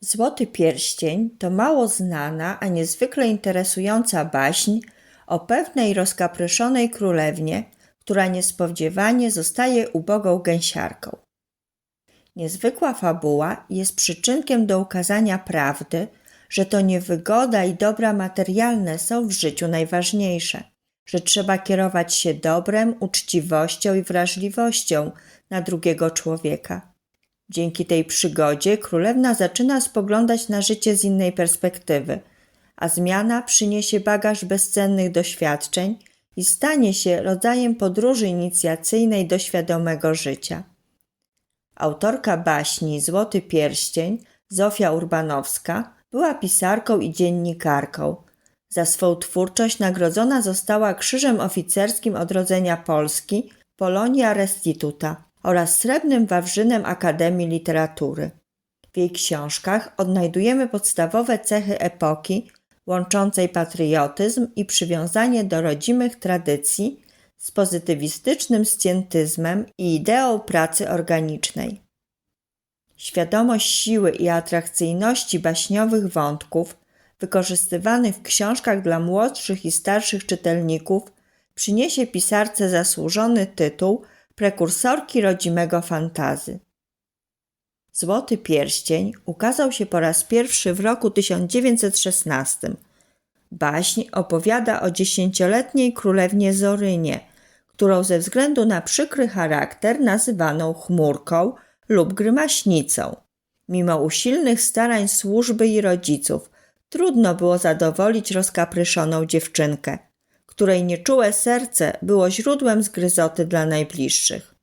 Złoty pierścień to mało znana, a niezwykle interesująca baśń o pewnej rozkapryszonej królewnie, która niespodziewanie zostaje ubogą gęsiarką. Niezwykła fabuła jest przyczynkiem do ukazania prawdy, że to niewygoda i dobra materialne są w życiu najważniejsze, że trzeba kierować się dobrem, uczciwością i wrażliwością na drugiego człowieka. Dzięki tej przygodzie królewna zaczyna spoglądać na życie z innej perspektywy, a zmiana przyniesie bagaż bezcennych doświadczeń i stanie się rodzajem podróży inicjacyjnej do świadomego życia. Autorka baśni Złoty Pierścień, Zofia Urbanowska, była pisarką i dziennikarką. Za swą twórczość nagrodzona została Krzyżem Oficerskim Odrodzenia Polski Polonia Restituta oraz Srebrnym Wawrzynem Akademii Literatury. W jej książkach odnajdujemy podstawowe cechy epoki łączącej patriotyzm i przywiązanie do rodzimych tradycji z pozytywistycznym scjentyzmem i ideą pracy organicznej. Świadomość siły i atrakcyjności baśniowych wątków, wykorzystywanych w książkach dla młodszych i starszych czytelników, przyniesie pisarce zasłużony tytuł prekursorki rodzimego fantazy. Złoty pierścień ukazał się po raz pierwszy w roku 1916. Baśń opowiada o dziesięcioletniej królewnie Zorynie, którą ze względu na przykry charakter nazywaną chmurką lub grymaśnicą. Mimo usilnych starań służby i rodziców, trudno było zadowolić rozkapryszoną dziewczynkę, której nieczułe serce było źródłem zgryzoty dla najbliższych.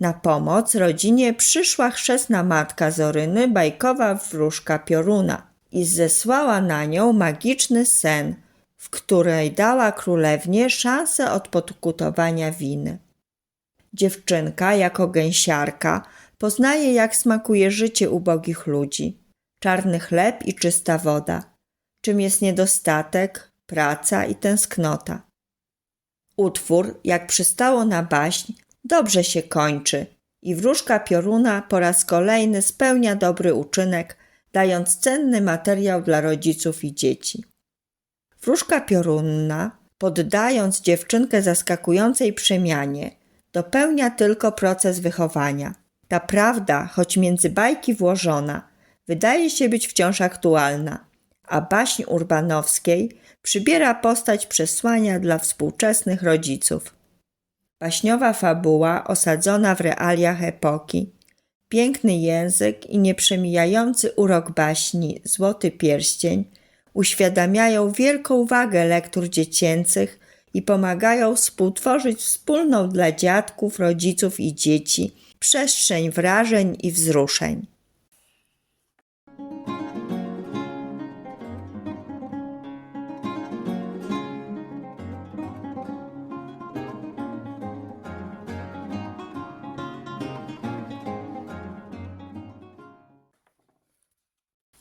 Na pomoc rodzinie przyszła chrzestna matka Zoryny, bajkowa wróżka Pioruna i zesłała na nią magiczny sen, w której dała królewnie szansę odpokutowania winy. Dziewczynka, jako gęsiarka, poznaje, jak smakuje życie ubogich ludzi. Czarny chleb i czysta woda. Czym jest niedostatek, praca i tęsknota. Utwór, jak przystało na baśń, dobrze się kończy i wróżka pioruna po raz kolejny spełnia dobry uczynek, dając cenny materiał dla rodziców i dzieci. Wróżka piorunna, poddając dziewczynkę zaskakującej przemianie, dopełnia tylko proces wychowania. Ta prawda, choć między bajki włożona, wydaje się być wciąż aktualna, a baśń Urbanowskiej przybiera postać przesłania dla współczesnych rodziców. Baśniowa fabuła osadzona w realiach epoki, piękny język i nieprzemijający urok baśni Złoty Pierścień uświadamiają wielką wagę lektur dziecięcych i pomagają współtworzyć wspólną dla dziadków, rodziców i dzieci przestrzeń wrażeń i wzruszeń.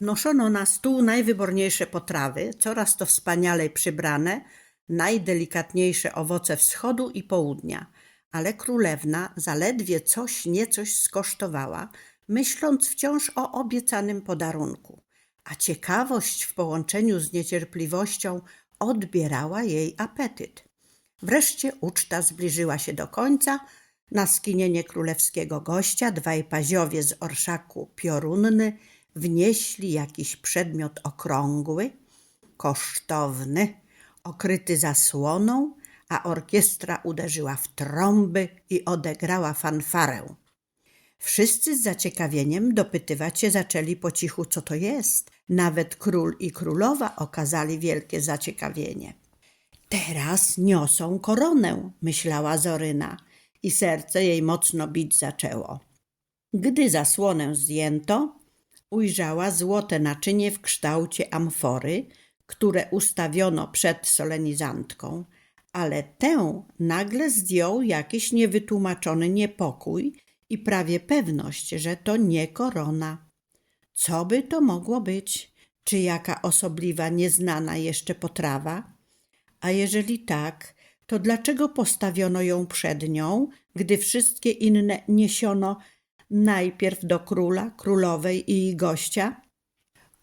Noszono na stół najwyborniejsze potrawy, coraz to wspanialej przybrane, najdelikatniejsze owoce wschodu i południa, ale królewna zaledwie coś niecoś skosztowała, myśląc wciąż o obiecanym podarunku, a ciekawość w połączeniu z niecierpliwością odbierała jej apetyt. Wreszcie uczta zbliżyła się do końca. Na skinienie królewskiego gościa dwaj paziowie z orszaku piorunny wnieśli jakiś przedmiot okrągły, kosztowny, okryty zasłoną, a orkiestra uderzyła w trąby i odegrała fanfarę. Wszyscy z zaciekawieniem dopytywać się zaczęli po cichu, co to jest. Nawet król i królowa okazali wielkie zaciekawienie. Teraz niosą koronę, myślała Zoryna i serce jej mocno bić zaczęło. Gdy zasłonę zdjęto, ujrzała złote naczynie w kształcie amfory, które ustawiono przed solenizantką, ale tę nagle zdjął jakiś niewytłumaczony niepokój i prawie pewność, że to nie korona. Co by to mogło być? Czy jaka osobliwa, nieznana jeszcze potrawa? A jeżeli tak, to dlaczego postawiono ją przed nią, gdy wszystkie inne niesiono najpierw do króla, królowej i gościa?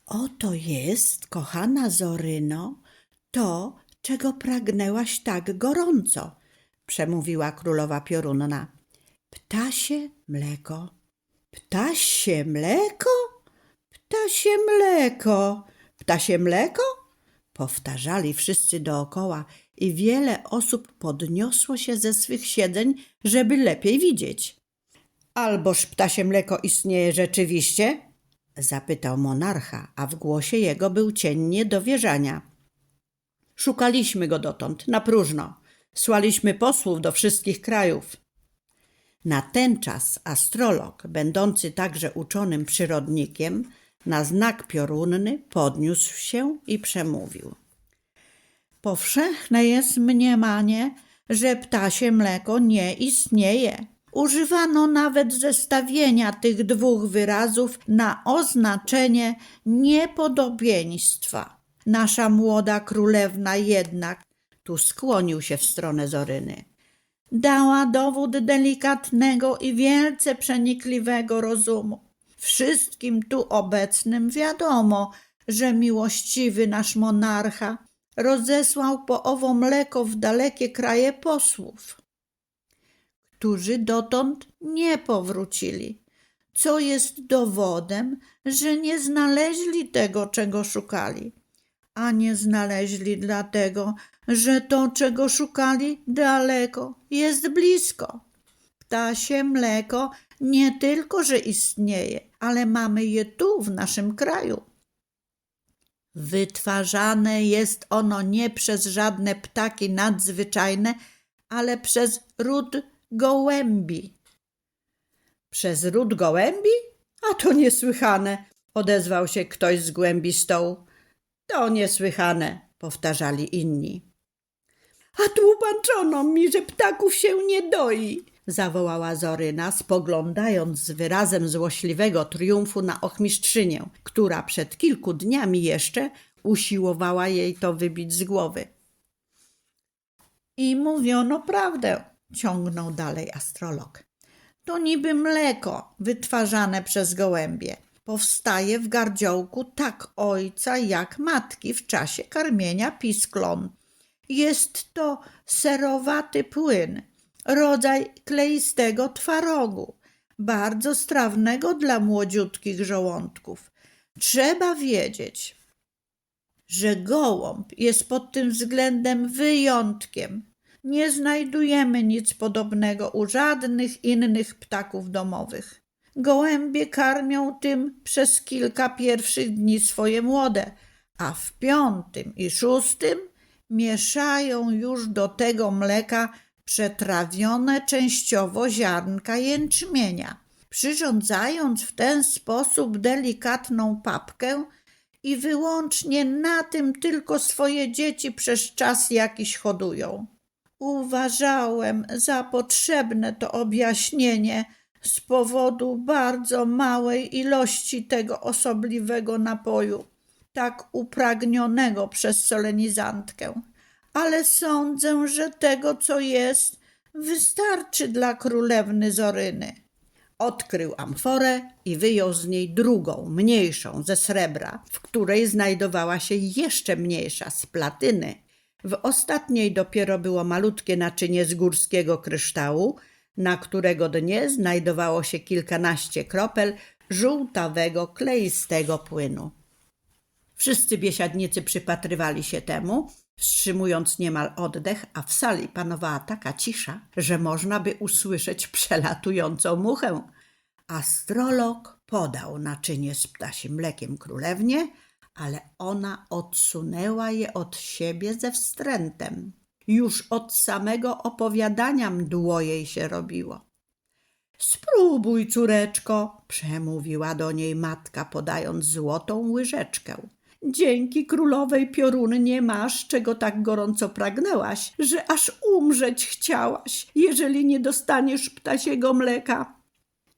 Oto jest, kochana Zoryno, to, czego pragnęłaś tak gorąco, przemówiła królowa piorunna. Ptasie mleko. Ptasie mleko? Ptasie mleko. Ptasie mleko? Powtarzali wszyscy dookoła i wiele osób podniosło się ze swych siedzeń, żeby lepiej widzieć. Alboż ptasie mleko istnieje rzeczywiście? Zapytał monarcha, a w głosie jego był cień niedowierzania. Szukaliśmy go dotąd, na próżno. Słaliśmy posłów do wszystkich krajów. Na ten czas astrolog, będący także uczonym przyrodnikiem, na znak piorunny podniósł się i przemówił. Powszechne jest mniemanie, że ptasie mleko nie istnieje. Używano nawet zestawienia tych dwóch wyrazów na oznaczenie niepodobieństwa. Nasza młoda królewna jednak, tu skłonił się w stronę Zoryny, dała dowód delikatnego i wielce przenikliwego rozumu. Wszystkim tu obecnym wiadomo, że miłościwy nasz monarcha rozesłał po owo mleko w dalekie kraje posłów, którzy dotąd nie powrócili, co jest dowodem, że nie znaleźli tego, czego szukali, a nie znaleźli dlatego, że to, czego szukali daleko, jest blisko. Ptasie mleko nie tylko, że istnieje, ale mamy je tu, w naszym kraju. Wytwarzane jest ono nie przez żadne ptaki nadzwyczajne, ale przez ród gołębi. Przez ród gołębi? A to niesłychane, odezwał się ktoś z głębi stołu. To niesłychane, powtarzali inni. A tłumaczono mi, że ptaków się nie doi, zawołała Zoryna, spoglądając z wyrazem złośliwego triumfu na ochmistrzynię, która przed kilku dniami jeszcze usiłowała jej to wybić z głowy. I mówiono prawdę, ciągnął dalej astrolog. To niby mleko wytwarzane przez gołębie. Powstaje w gardziołku tak ojca jak matki w czasie karmienia pisklon. Jest to serowaty płyn, rodzaj kleistego twarogu, bardzo strawnego dla młodziutkich żołądków. Trzeba wiedzieć, że gołąb jest pod tym względem wyjątkiem. Nie znajdujemy nic podobnego u żadnych innych ptaków domowych. Gołębie karmią tym przez kilka pierwszych dni swoje młode, a w piątym i szóstym mieszają już do tego mleka przetrawione częściowo ziarnka jęczmienia, przyrządzając w ten sposób delikatną papkę i wyłącznie na tym tylko swoje dzieci przez czas jakiś hodują. Uważałem za potrzebne to objaśnienie z powodu bardzo małej ilości tego osobliwego napoju, tak upragnionego przez solenizantkę. Ale sądzę, że tego, co jest, wystarczy dla królewny Zoryny. Odkrył amforę i wyjął z niej drugą, mniejszą, ze srebra, w której znajdowała się jeszcze mniejsza, z platyny. W ostatniej dopiero było malutkie naczynie z górskiego kryształu, na którego dnie znajdowało się kilkanaście kropel żółtawego, kleistego płynu. Wszyscy biesiadnicy przypatrywali się temu, wstrzymując niemal oddech, a w sali panowała taka cisza, że można by usłyszeć przelatującą muchę. Astrolog podał naczynie z ptasim mlekiem królewnie, ale ona odsunęła je od siebie ze wstrętem. Już od samego opowiadania mdło jej się robiło. Spróbuj, córeczko, przemówiła do niej matka, podając złotą łyżeczkę. Dzięki królowej piorunnie masz, czego tak gorąco pragnęłaś, że aż umrzeć chciałaś, jeżeli nie dostaniesz ptasiego mleka.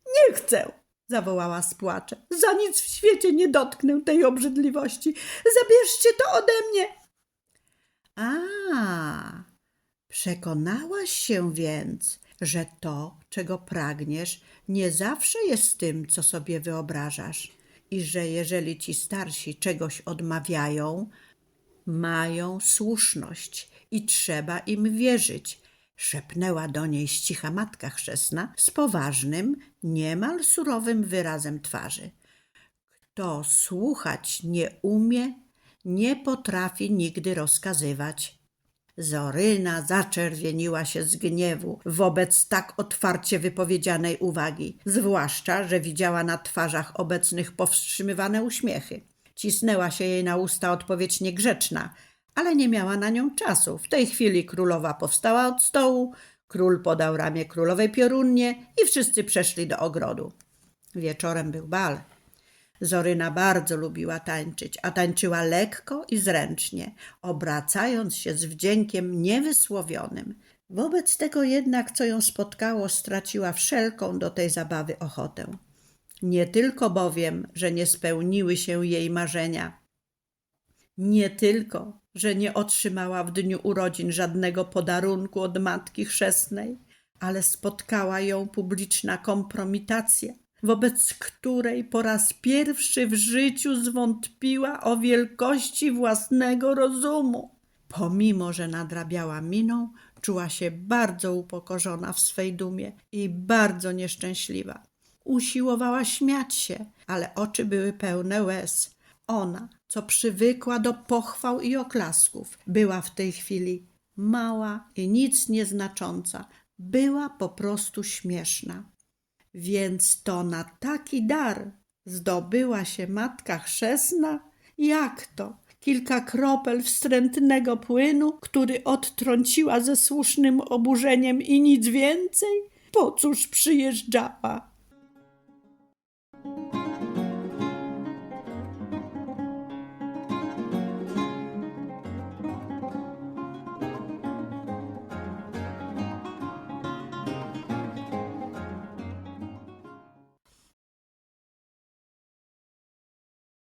Nie chcę, zawołała z płaczem. Za nic w świecie nie dotknę tej obrzydliwości. Zabierzcie to ode mnie. A, przekonałaś się więc, że to, czego pragniesz, nie zawsze jest tym, co sobie wyobrażasz. i że jeżeli ci starsi czegoś odmawiają, mają słuszność i trzeba im wierzyć. Szepnęła do niej ścicha matka chrzestna z poważnym, niemal surowym wyrazem twarzy. Kto słuchać nie umie, nie potrafi nigdy rozkazywać. Zoryna zaczerwieniła się z gniewu wobec tak otwarcie wypowiedzianej uwagi, zwłaszcza, że widziała na twarzach obecnych powstrzymywane uśmiechy. Cisnęła się jej na usta odpowiedź niegrzeczna, ale nie miała na nią czasu. W tej chwili królowa powstała od stołu, król podał ramię królowej piorunnie i wszyscy przeszli do ogrodu. Wieczorem był bal. Zoryna bardzo lubiła tańczyć, a tańczyła lekko i zręcznie, obracając się z wdziękiem niewysłowionym. Wobec tego jednak, co ją spotkało, straciła wszelką do tej zabawy ochotę. Nie tylko bowiem, że nie spełniły się jej marzenia, nie tylko, że nie otrzymała w dniu urodzin żadnego podarunku od matki chrzestnej, ale spotkała ją publiczna kompromitacja, wobec której po raz pierwszy w życiu zwątpiła o wielkości własnego rozumu. Pomimo, że nadrabiała miną, czuła się bardzo upokorzona w swej dumie i bardzo nieszczęśliwa. Usiłowała śmiać się, ale oczy były pełne łez. Ona, co przywykła do pochwał i oklasków, była w tej chwili mała i nic nieznacząca. Była po prostu śmieszna. Więc to na taki dar zdobyła się matka chrzestna? Jak to? Kilka kropel wstrętnego płynu, który odtrąciła ze słusznym oburzeniem i nic więcej? Po cóż przyjeżdżała?